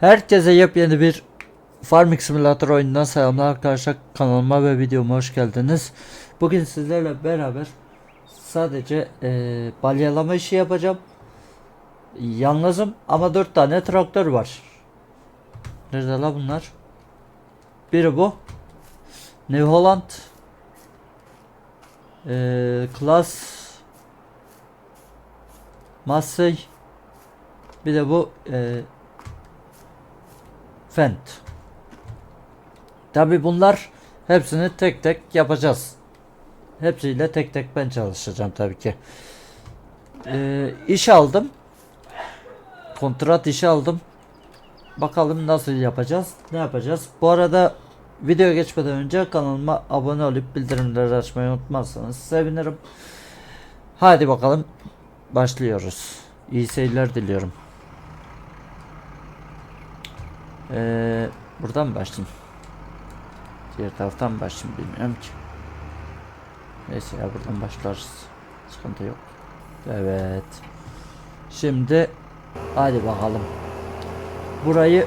Herkese yepyeni bir Farming Simulator oyunundan selamlar arkadaşlar. Kanalıma ve videoma hoş geldiniz. Bugün sizlerle beraber sadece eee balyalama işi yapacağım. Yalnızım ama 4 tane traktör var. Nerede la bunlar? Biri bu. New Holland. Eee Class Massey. Bir de bu eee Fent. Tabi bunlar hepsini tek tek yapacağız. Hepsiyle tek tek ben çalışacağım tabii ki. Ee, iş aldım. Kontrat işi aldım. Bakalım nasıl yapacağız, ne yapacağız. Bu arada video geçmeden önce kanalıma abone olup bildirimleri açmayı unutmazsanız sevinirim. Hadi bakalım başlıyoruz. İyi seyirler diliyorum. Ee, buradan mı başlayayım? Diğer taraftan mı başlayayım bilmiyorum ki. Neyse ya buradan başlarız. Sıkıntı yok. Evet. Şimdi hadi bakalım. Burayı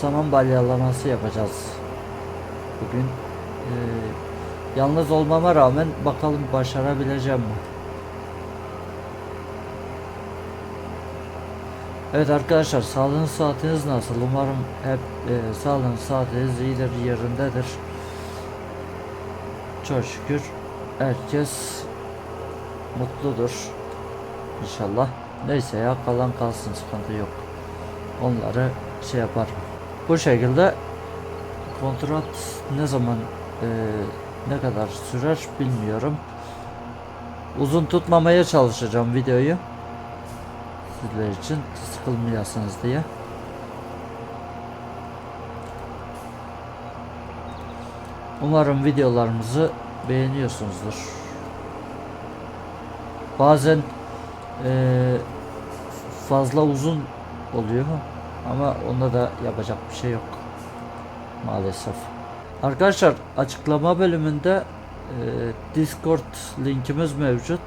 saman balyalaması yapacağız. Bugün ee, yalnız olmama rağmen bakalım başarabileceğim mi? Evet arkadaşlar sağlığınız saatiniz nasıl? Umarım hep e, sağlığınız saatiniz iyidir yerindedir. Çok şükür herkes mutludur. İnşallah. Neyse ya kalan kalsın sıkıntı yok. Onları şey yapar. Bu şekilde kontrat ne zaman e, ne kadar sürer bilmiyorum. Uzun tutmamaya çalışacağım videoyu sizler için sıkılmayasınız diye. Umarım videolarımızı beğeniyorsunuzdur. Bazen eee, fazla uzun oluyor ama onda da yapacak bir şey yok maalesef. Arkadaşlar açıklama bölümünde eee, Discord linkimiz mevcut.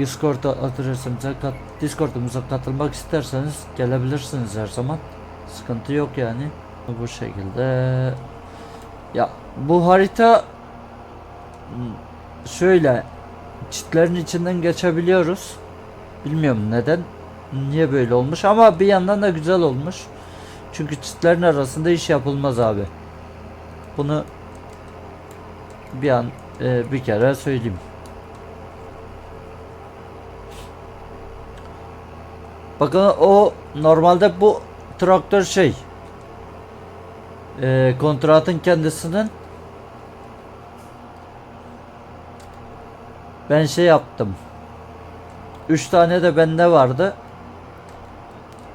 Discord adresimize kat, Discord'umuza katılmak isterseniz gelebilirsiniz her zaman. Sıkıntı yok yani. Bu şekilde. Ya bu harita hmm, şöyle çitlerin içinden geçebiliyoruz. Bilmiyorum neden. Niye böyle olmuş ama bir yandan da güzel olmuş. Çünkü çitlerin arasında iş yapılmaz abi. Bunu bir an e, bir kere söyleyeyim. Bakın o normalde bu traktör şey e, kontratın kendisinin ben şey yaptım. 3 tane de bende vardı.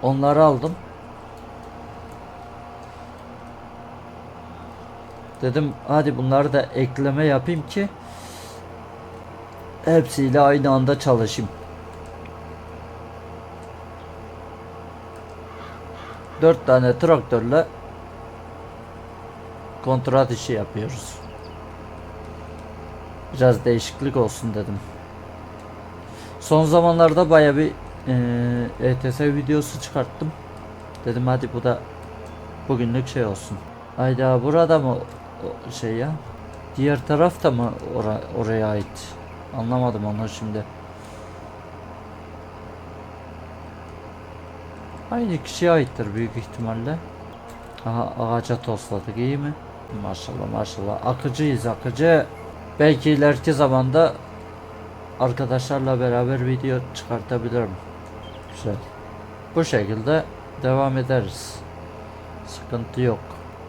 Onları aldım. Dedim hadi bunları da ekleme yapayım ki hepsiyle aynı anda çalışayım 4 tane traktörle kontrat işi yapıyoruz. Biraz değişiklik olsun dedim. Son zamanlarda baya bir eee ETS videosu çıkarttım. Dedim hadi bu da bugünlük şey olsun. Hayda burada mı şey ya? Diğer taraf da mı ora, oraya ait? Anlamadım onu şimdi. Aynı kişiye aittir büyük ihtimalle. Aha ağaca tosladık iyi mi? Maşallah maşallah. Akıcıyız akıcı. Belki ileriki zamanda arkadaşlarla beraber video çıkartabilirim. Güzel. Bu şekilde devam ederiz. Sıkıntı yok.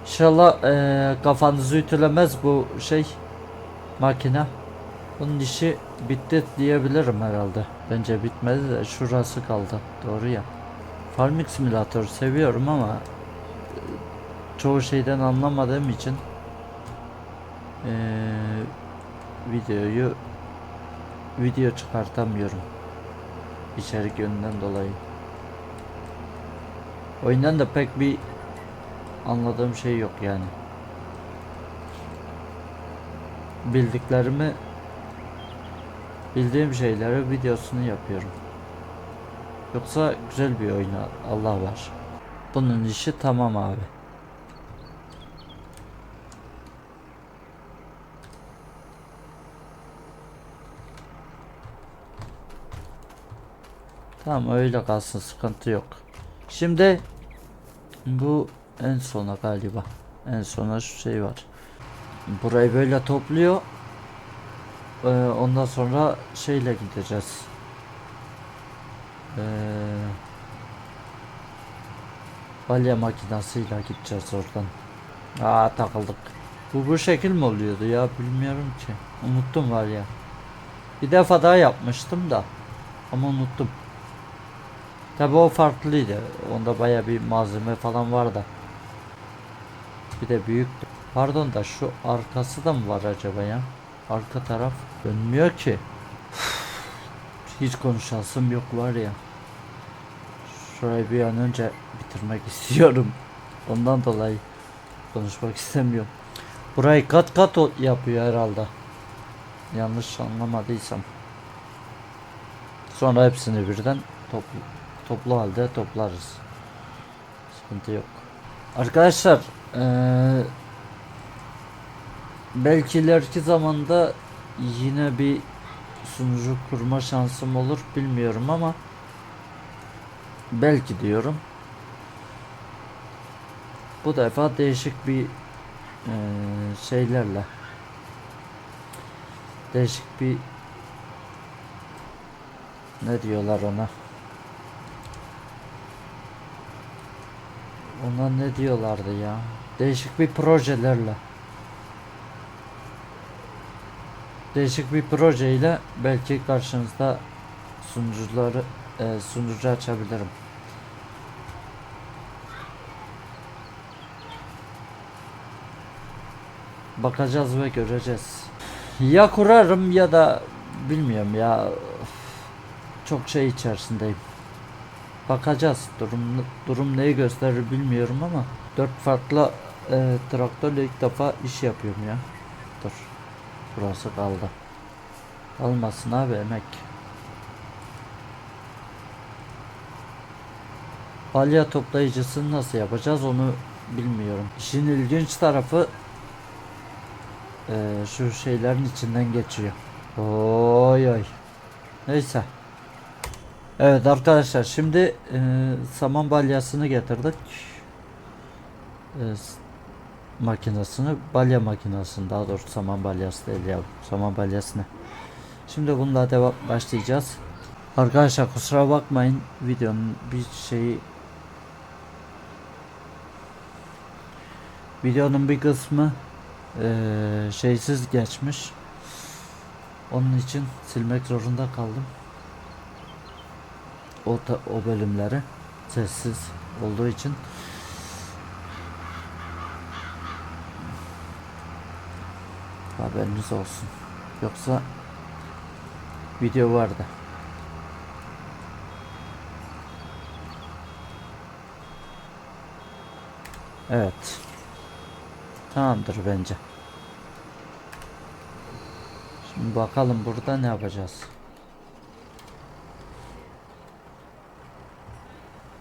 İnşallah eee kafanızı ütülemez bu şey makine. Bunun işi bitti diyebilirim herhalde. Bence bitmedi de şurası kaldı. Doğru ya. Farming Simulator seviyorum ama e, çoğu şeyden anlamadığım için e, videoyu video çıkartamıyorum içerik yönünden dolayı. Oyundan da pek bir anladığım şey yok yani. Bildiklerimi bildiğim şeyleri videosunu yapıyorum. Yoksa güzel bir oyun Allah var. Bunun işi tamam abi. Tamam öyle kalsın sıkıntı yok. Şimdi bu en sona galiba. En sona şu şey var. Burayı böyle topluyor. Ee, ondan sonra şeyle gideceğiz. Ee, balya makinasıyla gideceğiz oradan. Aa takıldık. Bu bu şekil mi oluyordu ya bilmiyorum ki. Unuttum var ya. Bir defa daha yapmıştım da. Ama unuttum. Tabi o farklıydı. Onda baya bir malzeme falan vardı. Bir de büyüktü. Pardon da şu arkası da mı var acaba ya? Arka taraf dönmüyor ki. Hiç konuşasım yok var ya. Şurayı bir an önce bitirmek istiyorum. Ondan dolayı konuşmak istemiyorum. Burayı kat kat yapıyor herhalde. Yanlış anlamadıysam. Sonra hepsini birden toplu, toplu halde toplarız. Sıkıntı yok. Arkadaşlar eee belki ileriki zamanda yine bir sunucu kurma şansım olur bilmiyorum ama belki diyorum. Bu defa değişik bir eee, şeylerle değişik bir ne diyorlar ona? Ona ne diyorlardı ya? Değişik bir projelerle. Değişik bir projeyle belki karşınızda sunucuları e, sunucu açabilirim. Bakacağız ve göreceğiz. Ya kurarım ya da bilmiyorum ya. Çok şey içerisindeyim. Bakacağız. Durum durum neyi gösterir bilmiyorum ama dört farklı e, traktörle ilk defa iş yapıyorum ya. Dur. Burası kaldı. Kalmasın abi emek. Balya toplayıcısını nasıl yapacağız onu bilmiyorum. İşin ilginç tarafı eee, şu şeylerin içinden geçiyor. Oy oy. Neyse. Evet arkadaşlar şimdi eee, saman balyasını getirdik. Eee, s- makinasını balya makinasını daha doğrusu saman balyası değil ya saman balyasını. Şimdi bununla devam başlayacağız. Arkadaşlar kusura bakmayın videonun bir şeyi videonun bir kısmı eee, şeysiz geçmiş. Onun için silmek zorunda kaldım. O, ta- o bölümleri sessiz olduğu için haberiniz olsun. Yoksa video vardı. Evet. Tamamdır bence. Şimdi bakalım burada ne yapacağız.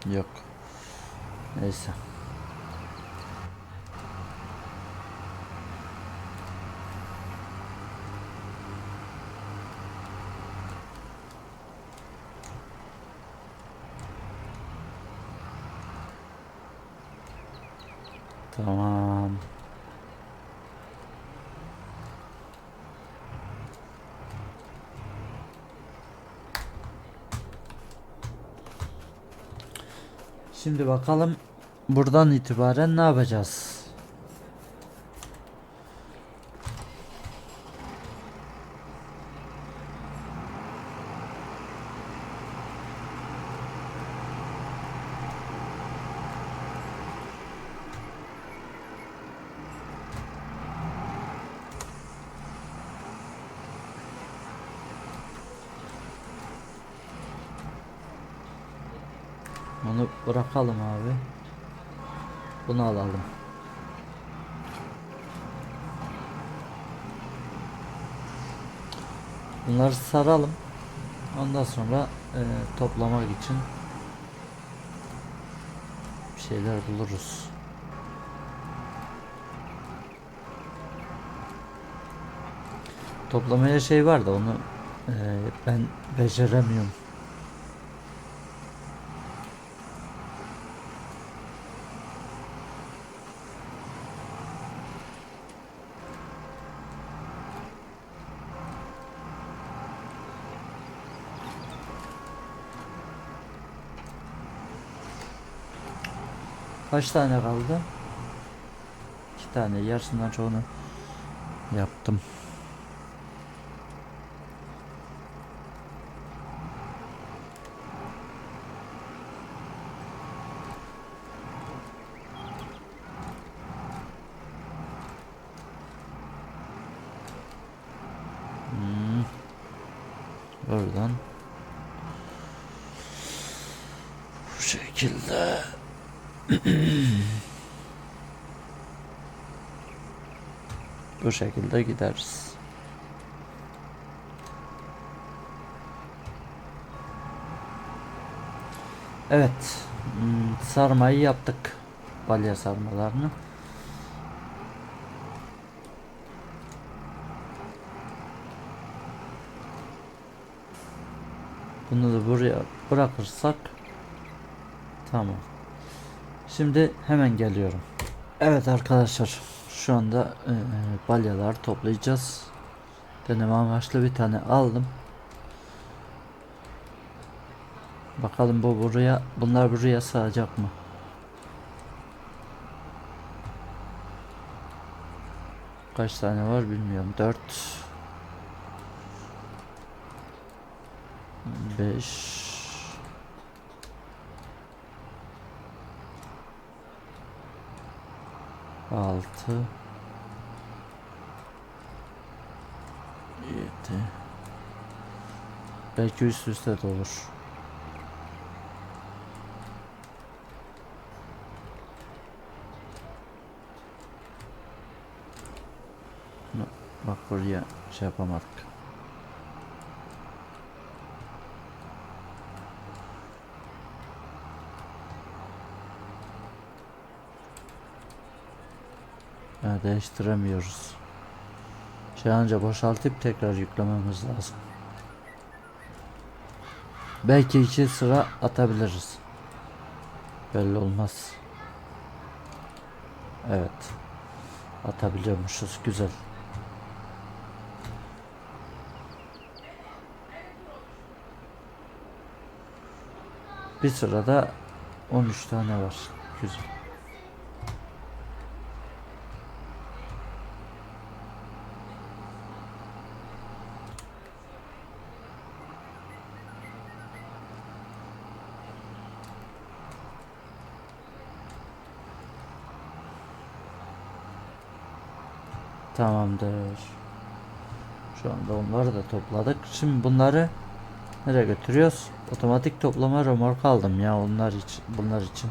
Yok. Neyse. Tamam. Şimdi bakalım buradan itibaren ne yapacağız? Onu bırakalım abi. Bunu alalım. Bunları saralım. Ondan sonra e, toplamak için şeyler buluruz. Toplamaya şey var da onu e, ben beceremiyorum. Kaç tane kaldı? İki tane. Yarısından çoğunu yaptım. Hmm. Oradan bu şekilde bu şekilde gideriz. Evet, hmm, sarmayı yaptık. Balya sarmalarını. Bunu da buraya bırakırsak tamam. Şimdi hemen geliyorum. Evet arkadaşlar şu anda e, balyalar toplayacağız. Deneme amaçlı bir tane aldım. Bakalım bu buraya bunlar buraya sığacak mı? Kaç tane var bilmiyorum. 4 5 6 7 Belki üst üste de olur. Bak buraya şey yapamadık. Ya değiştiremiyoruz. Şey anca boşaltıp tekrar yüklememiz lazım. Belki iki sıra atabiliriz. Belli olmaz. Evet. Atabiliyormuşuz. Güzel. Bir sırada 13 tane var. Güzel. Tamamdır. Şu anda onları da topladık. Şimdi bunları nereye götürüyoruz? Otomatik toplama römorku aldım ya onlar için bunlar için.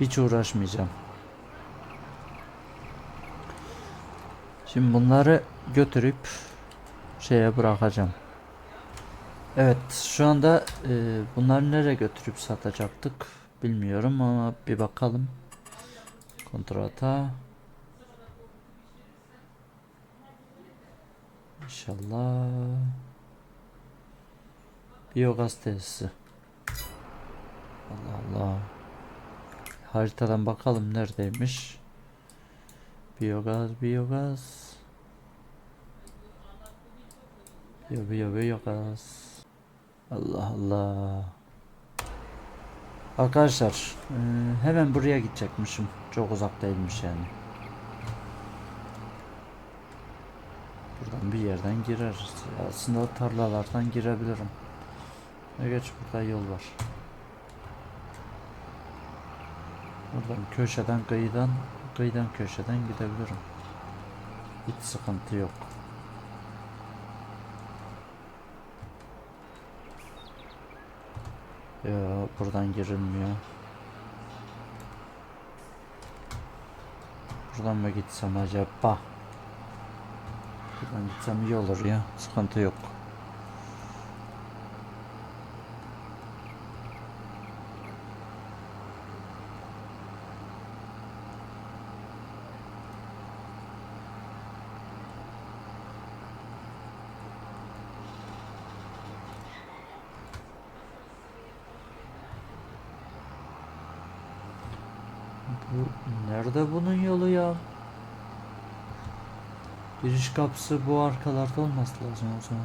Hiç uğraşmayacağım. Şimdi bunları götürüp şeye bırakacağım. Evet şu anda e, bunları nereye götürüp satacaktık bilmiyorum ama bir bakalım. Kontrata. İnşallah. Biyogaz tesisi. Allah Allah. Haritadan bakalım neredeymiş. Biyogaz, biyogaz. Biyo, biyo, biyogaz. Allah Allah. Arkadaşlar hemen buraya gidecekmişim. Çok uzak değilmiş yani. Buradan bir yerden gireriz. Aslında tarlalardan girebilirim. Ne geç burada yol var. Buradan köşeden kıyıdan kıyıdan köşeden gidebilirim. Hiç sıkıntı yok. Ya buradan girilmiyor. Buradan mı gitsem acaba? Buradan gitsem iyi olur ya. Sıkıntı yok. Nerede bunun yolu ya? Giriş kapısı bu arkalarda olması lazım o zaman.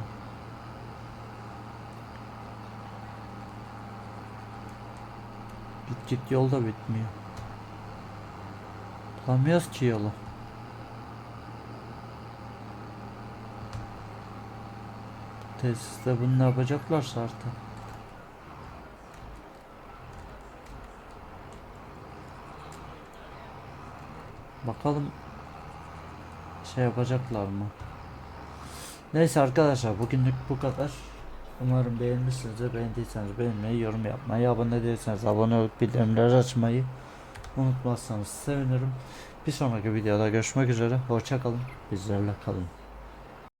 Git git yol da bitmiyor. Bulamıyoruz ki yolu. Tesiste bunu ne yapacaklarsa artık. Bakalım şey yapacaklar mı? Neyse arkadaşlar bugünlük bu kadar. Umarım beğenmişsinizdir. Beğendiyseniz beğenmeyi, yorum yapmayı, abone değilseniz abone olup bildirimleri açmayı unutmazsanız sevinirim. Bir sonraki videoda görüşmek üzere. Hoşça kalın. Bizlerle kalın.